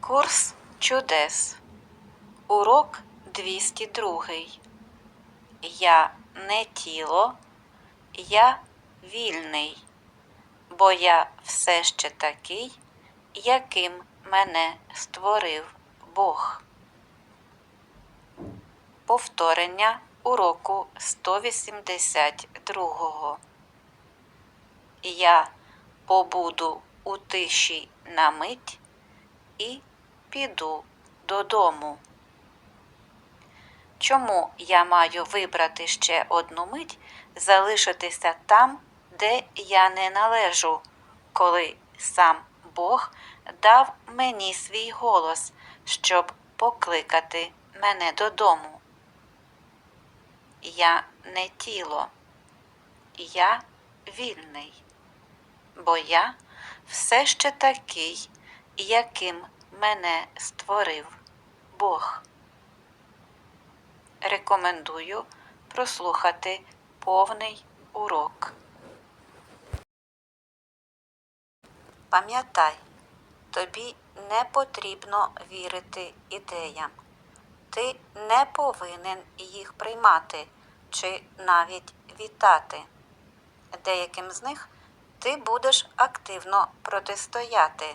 Курс чудес. Урок 202. Я не тіло, я вільний, бо я все ще такий, яким мене створив Бог. Повторення уроку 182. Я побуду у тиші на мить і піду додому. Чому я маю вибрати ще одну мить, залишитися там, де я не належу, коли сам Бог дав мені свій голос, щоб покликати мене додому? Я не тіло, я вільний, бо я все ще такий, яким мене створив Бог. Рекомендую прослухати повний урок. Пам'ятай, тобі не потрібно вірити ідеям. Ти не повинен їх приймати чи навіть вітати. Деяким з них ти будеш активно протистояти.